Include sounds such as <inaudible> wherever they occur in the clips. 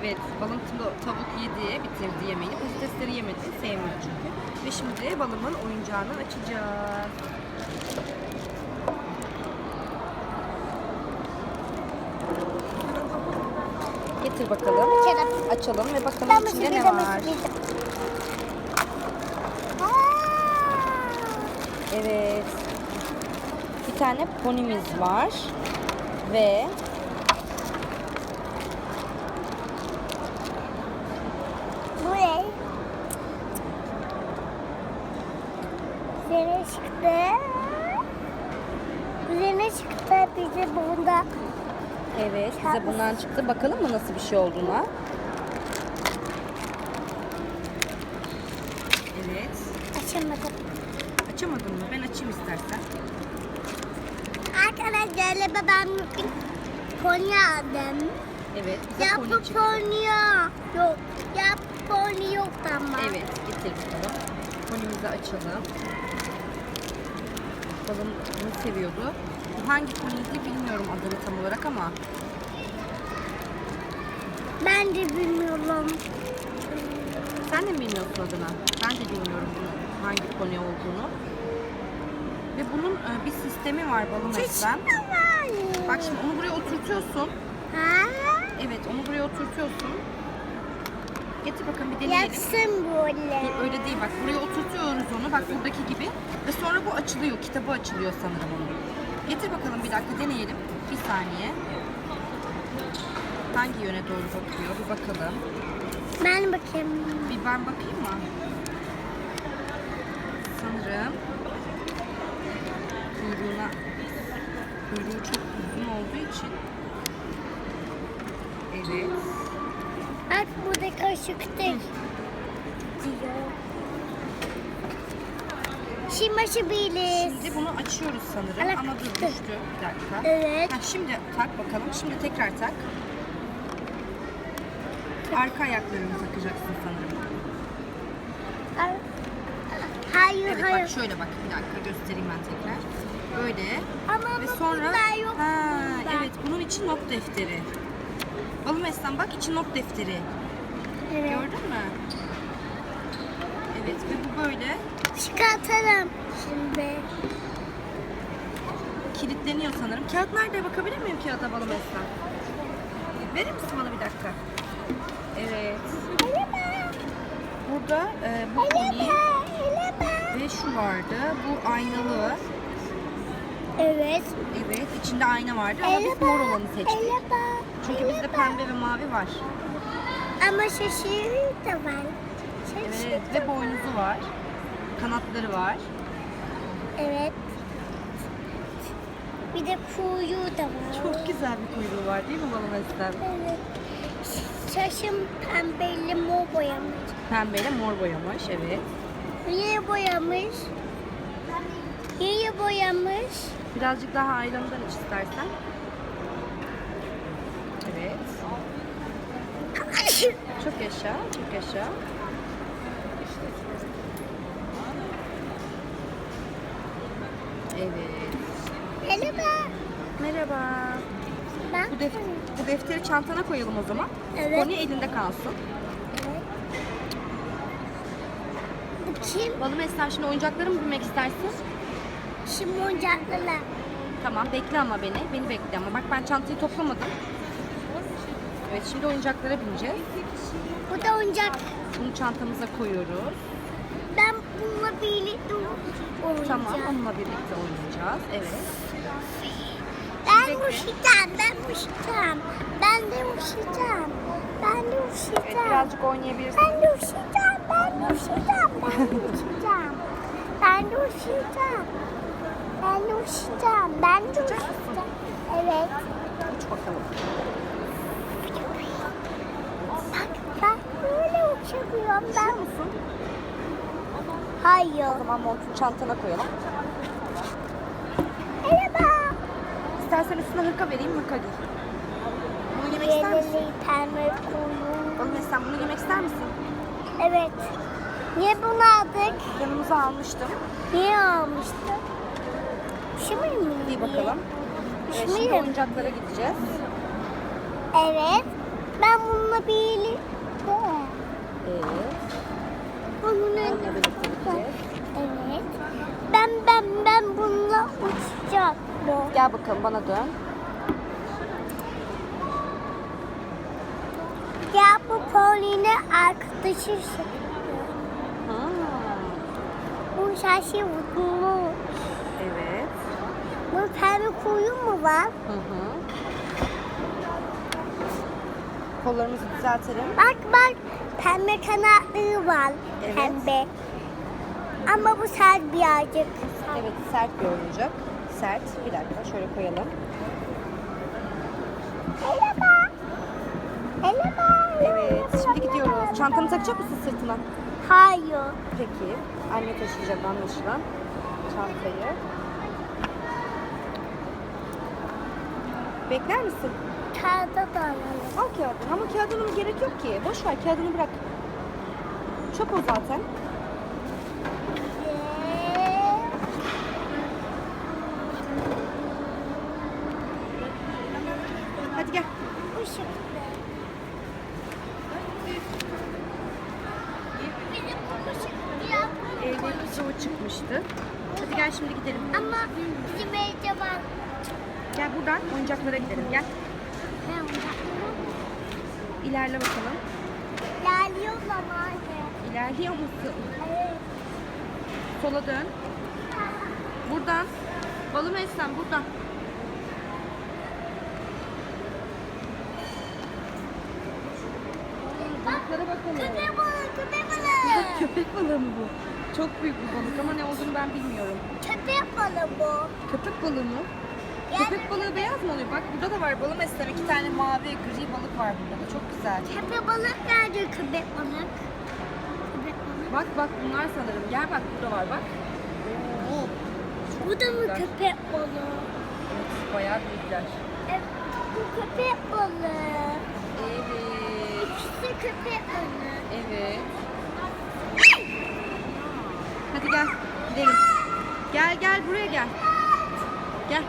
Evet, balım tavuk- yedi, bitirdi yemeğini. Patatesleri yemedi, sevmiyor çünkü. Ve şimdi balımın oyuncağını açacağız. Getir bakalım. Açalım. Açalım ve bakalım Ben içinde ne var. Evet. Bir tane ponimiz var. Ve Bu ne? Üzerine çıktı. Üzerine çıktı bize bunda. evet bize bundan çıktı. Bakalım mı nasıl bir şey olduğuna. Evet. Açamadım. Açamadın mı? Ben açayım istersen. Arkadaşlar ben bugün Konya aldım. Evet. Bize pony Yapı çıktı. Konya yok. Yapı Konya yok ama. Evet. Getir bakalım. Ponimizi açalım. Balım bunu seviyordu. Bu hangi poniydi bilmiyorum adını tam olarak ama. Ben de bilmiyorum. Sen de mi bilmiyorsun adını? Ben de bilmiyorum bunun hangi pony olduğunu. Ve bunun e, bir sistemi var balım Esrem. Bak şimdi onu buraya oturtuyorsun. Ha? Evet onu buraya oturtuyorsun. Getir bakalım bir deneyelim. Yatsın böyle. Öyle değil bak buraya oturtuyoruz onu bak buradaki gibi. Ve sonra bu açılıyor. Kitabı açılıyor sanırım onun. Getir bakalım bir dakika deneyelim. Bir saniye. Hangi yöne doğru bakıyor bir bakalım. Ben bakayım. Bir ben bakayım mı? Sanırım kuyruğuna kuyruğu çok uzun olduğu için Evet. Bak burada kaşıktır. Şimdi açabiliriz. Şimdi bunu açıyoruz sanırım Alak ama dur düştü. Bir dakika. Evet. Ha, şimdi tak bakalım. Şimdi tekrar tak. Arka ayaklarını takacaksın sanırım. Hayır Evet hayır. bak şöyle bak bir dakika göstereyim ben tekrar. Böyle. Ama Ve bu sonra yok. ha, evet bunun için not defteri. Balım Eslan bak içi not defteri. Evet. Gördün mü? Evet ve bu böyle Çıkartalım şimdi. kilitleniyor sanırım. Kağıt nerede? Bakabilir miyim kağıda balım Eslan? Verir misin bana bir dakika? Evet. Burada e, bu pony ve şu vardı. Bu aynalı. Evet. Evet içinde ayna vardı ama biz mor olanı seçtik. Çünkü bizde pembe ve mavi var. Ama şaşırı da var. Şaşırı Evet da ve boynuzu var. Kanatları var. Evet. Bir de kuyruğu da var. Çok güzel bir kuyruğu var değil mi balon Estem? Evet. Şaşım pembeyle mor boyamış. Pembeyle mor boyamış evet. Niye boyamış? Niye boyamış? Birazcık daha ayranından iç istersen. Evet. Çok yaşa, çok yaşa. Evet. Eleba. Merhaba. Ben Bu, def bu defteri çantana koyalım o zaman. Evet. Pony elinde kalsın. Evet. Bu kim? Balım Estem şimdi oyuncaklara mı binmek istersin? Şimdi oyuncaklılar. Tamam bekle ama beni. Beni bekle ama. Bak ben çantayı toplamadım. Evet şimdi oyuncaklara bineceğiz. Bu da oyuncak. Bunu çantamıza koyuyoruz. Ben bununla birlikte oynayacağım. Tamam onunla birlikte oynayacağız. Evet. Ben Bekle. uçacağım, ben uçacağım. Ben de uçacağım. Ben de Evet uçacağım. birazcık oynayabilirsin. Ben de uçacağım, ben de uçacağım, ben de uçacağım. Ben de uçacağım. Ben de uçacağım, ben de uçacağım. Evet. Uç bakalım. Bak, ben böyle uçabiliyorum. Ben... Üşüyor musun? Hayır. O zaman montunu çantana koyalım. Merhaba. İstersen üstüne hırka vereyim hırka giy. Bunu yemek ister misin? Pembe. Balım Estem bunu yemek ister misin? Evet. Niye bunu aldık? Yanımıza almıştım. Niye almıştık? Şimdi mi? Bir bakalım. Evet, Şimdi oyuncaklara gideceğiz. Evet. Ben bununla birlikte. Evet. Bununla Onunla birlikte gideceğiz. Evet. Ben ben ben bununla uçacağım. Gel bakalım bana dön. Ya bu Pauline arkadaşı şey. Ha. Bu şaşı mutlu. Evet. Bu pembe kuyu mu var? Hı hı. Kollarımızı düzeltelim. Bak bak pembe kanatları var. Evet. Pembe. Ama bu sert birazcık. Evet sert bir oyuncak. Sert. Bir dakika şöyle koyalım. Merhaba. Merhaba. Evet şimdi gidiyoruz. Çantanı takacak mısın sırtına? Hayır. Peki. Anne taşıyacak anlaşılan. Çantayı. Bekler misin? Kağıda da alalım. Al kağıdını ama kağıdının gerek yok ki. Boş ver kağıdını bırak. Çöp o zaten. Hadi gel. Bu şekilde. Bizim bu şekilde o çıkmıştı. Hadi gel şimdi gidelim. Ama bizim evde var. Gel buradan oyuncaklara gidelim. Gel. He, İlerle bakalım. İlerliyorlar anne. İlerliyor musun? Evet. Sola dön. Buradan. Balım Esen buradan. Balıklara bakalım. Köpek balığı, köpek <laughs> balığı. Köpek balığı mı bu? Çok büyük bir balık ama ne olduğunu ben bilmiyorum. Köpek balığı bu. Köpek balığı mı? Köpek balığı beyaz mı oluyor? Bak burada da var balım Esen. iki tane mavi gri balık var burada da. Çok güzel. Köpek balık nerede köpek balık? Köpek balık. Bak bak bunlar sanırım. Gel bak burada var bak. Oo. Çok Bu da mı güzel. köpek balığı? Evet bayağı büyükler. Evet, bu köpek balığı. Evet. İkisi köpek balığı. Evet. Hadi gel gidelim. Gel gel buraya gel. Gel.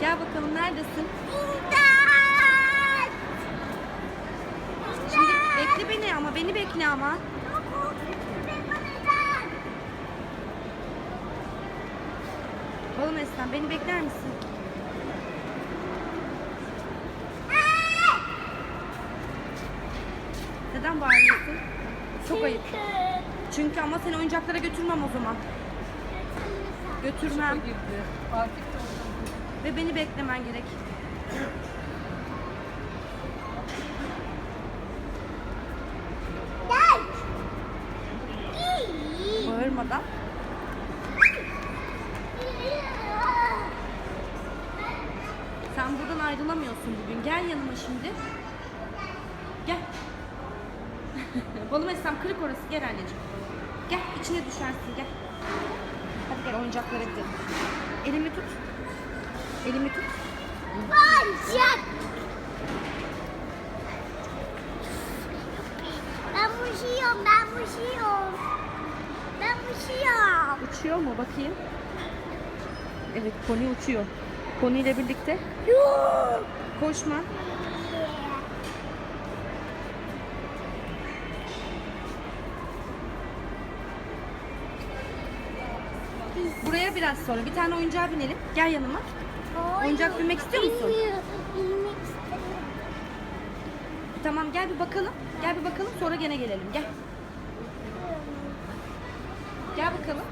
Gel bakalım neredesin? İmdat! Şimdi bekle beni ama beni bekle ama. Balım Esen beni bekler misin? Neden bağırıyorsun? Çok ayıp. Çünkü ama seni oyuncaklara götürmem o zaman. Götürmem. Ve beni beklemen gerek. Bağırmadan. Sen buradan ayrılamıyorsun bugün. Gel yanıma şimdi. Gel. <laughs> Balım Esem kırık orası. Gel anneciğim. Gel içine düşersin gel. Hadi gel oyuncaklara gidelim. Elimi tut. Elimi tut. Bayacak. Ben uçuyorum, ben uçuyorum. Ben uçuyorum. Uçuyor mu bakayım? Evet pony uçuyor. Pony ile birlikte koşma. Buraya biraz sonra bir tane oyuncağa binelim. Gel yanıma. Oyuncak binmek istiyor musun? Bilmiyorum, Bilmek istemiyorum. Tamam gel bir bakalım. Gel bir bakalım sonra gene gelelim. Gel. Gel bakalım.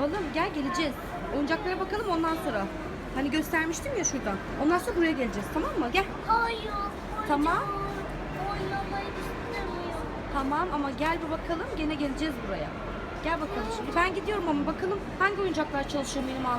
Balım gel geleceğiz. Oyuncaklara bakalım ondan sonra. Hani göstermiştim ya şuradan. Ondan sonra buraya geleceğiz tamam mı? Gel. Hayır. Tamam. Tamam ama gel bir bakalım gene geleceğiz buraya. Gel bakalım şimdi. Ben gidiyorum ama bakalım hangi oyuncaklar çalışıyor benim